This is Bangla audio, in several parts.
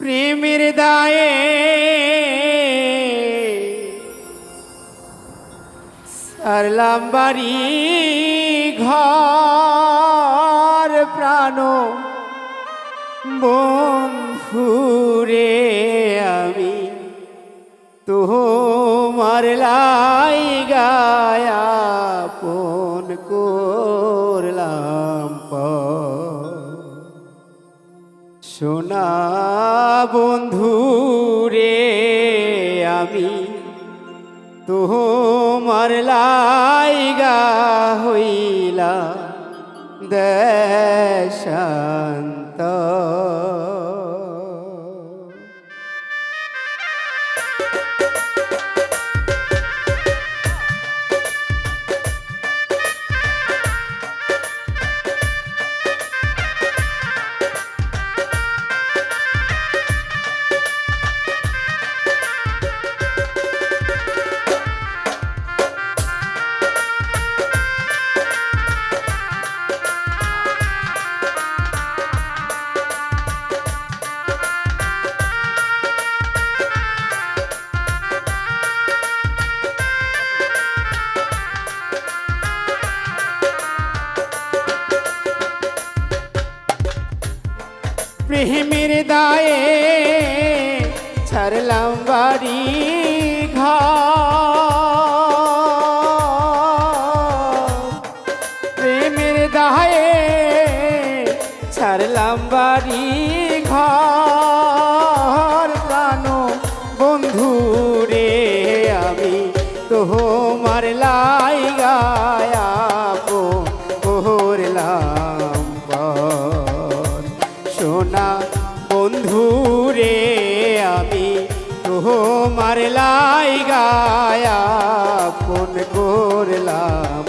প্রেমের দায়ে সারলাম বাড়ি ঘর প্রাণ বন্ধুরে আমি তোমার লাই গায়া পন করলাম সোনা বন্ধু রে আমি তোমার লাইগা হইলা দেশান্ত প্রেমের দায়ে ছাড়লাম বাড়ি ঘর। প্রেমের দায়ে ছাড়লাম বাড়ি করলাম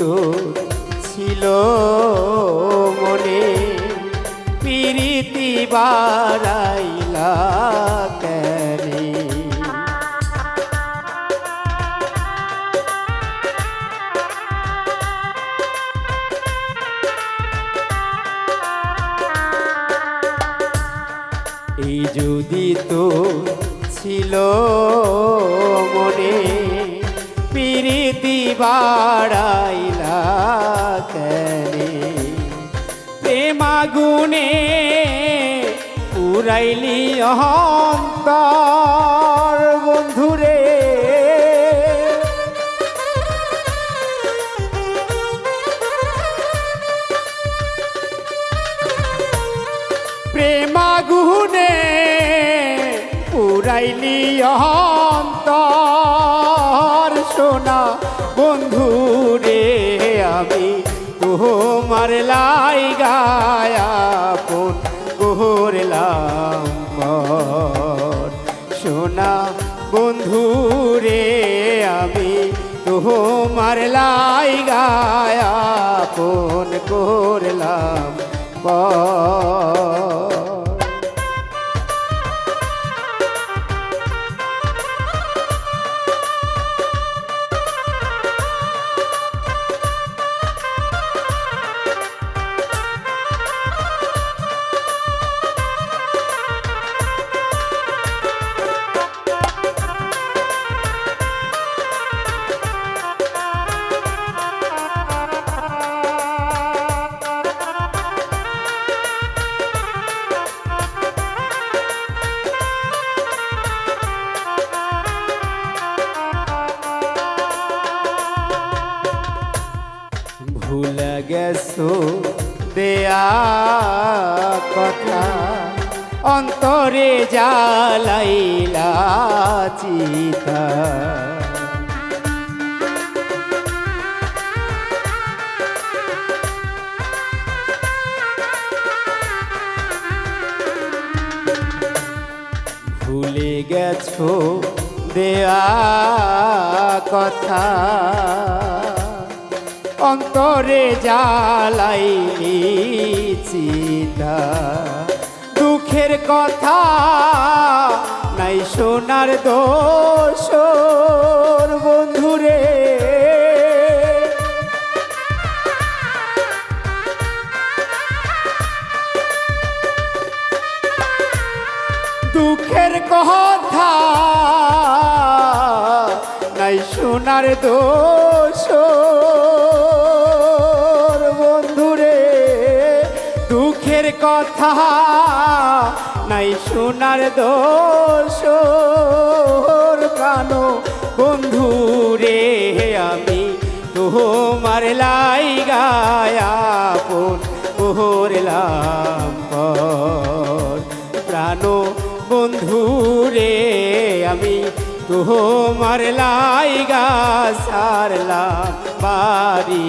তো ছিল মনে পিরিতি বাড়াইলা কেনে। এই যদি তো ছিল বাড়াইলা কেনে? প্রেমাগুনে পুরাইলি অহন্তর বন্ধুরে। প্রেমাগুনে পুরাইলি সোনা বন্ধু রে, আমি তোমার লাই গায়া ফোন করলাম। সোনা বন্ধু রে, আমি তোমার লাই গায়া ফোন ভুলে গেছো? দেয়া কথা অন্তরে জ্বালাইলা চিতা। ভুলে গেছো? দেয়া কথা অন্তরে জ্বালাইলি চিতা দুঃখের কথা নাই সোনার দোষ বন্ধুরে। দুঃখের কথা নাই সোনার দোষ কথা নাই সোনার দোষ প্রাণ। বন্ধুরে আমি তোমার লাই গায়াপন পর প্রাণ বন্ধুরে আমি তোমার লাই গা সারলাম বাড়ি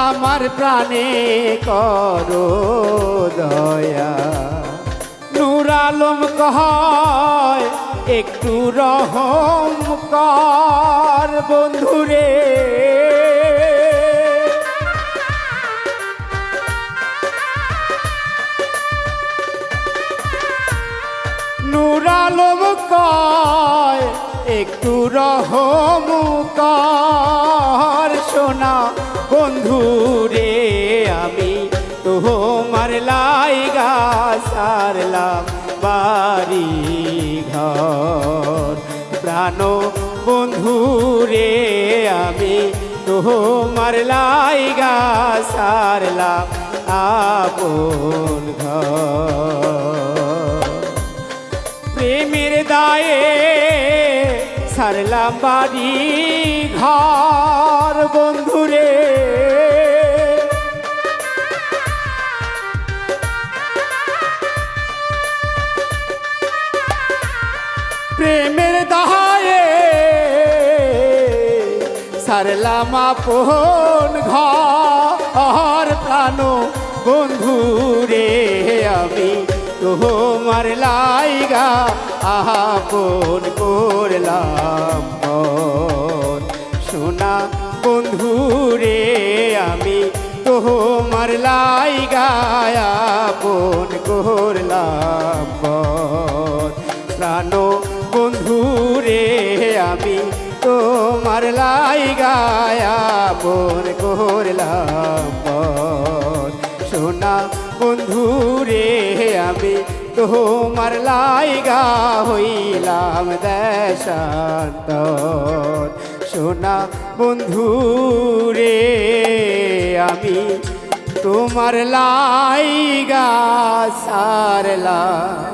আমার প্রাণে করো দয়া। নূর আলম কয়, একটু রহম কর বন্ধুরে। নূর আলম কয়, একটু রহম কর সোনা। বন্ধু রে আমি তোমার লাইগা সারলাম বাড়ি ঘর। প্রাণ বন্ধু রে আমি তোমার লাইগা সারলাম আপন ঘর। প্রেমের দায়ে সারলাম বাড়ি ঘর। বন্ধুরে সারলাম আপন ঘর প্রাণ বন্ধুরে আমি তোমার লাইগা আপন করলাম। সোনা বন্ধুরে আমি তোমার লাইগা আপন করলাম মন। বন্ধু রে, আমি তোমার লাইগা আপন করলাম মন। সোনা বন্ধুরে আমি তোমার লাইগা হইলাম দেশান্তর সোনা বন্ধুরে আমি তোমার লাইগা সারলাম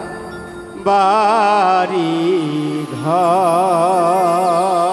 বাড়ি ঘর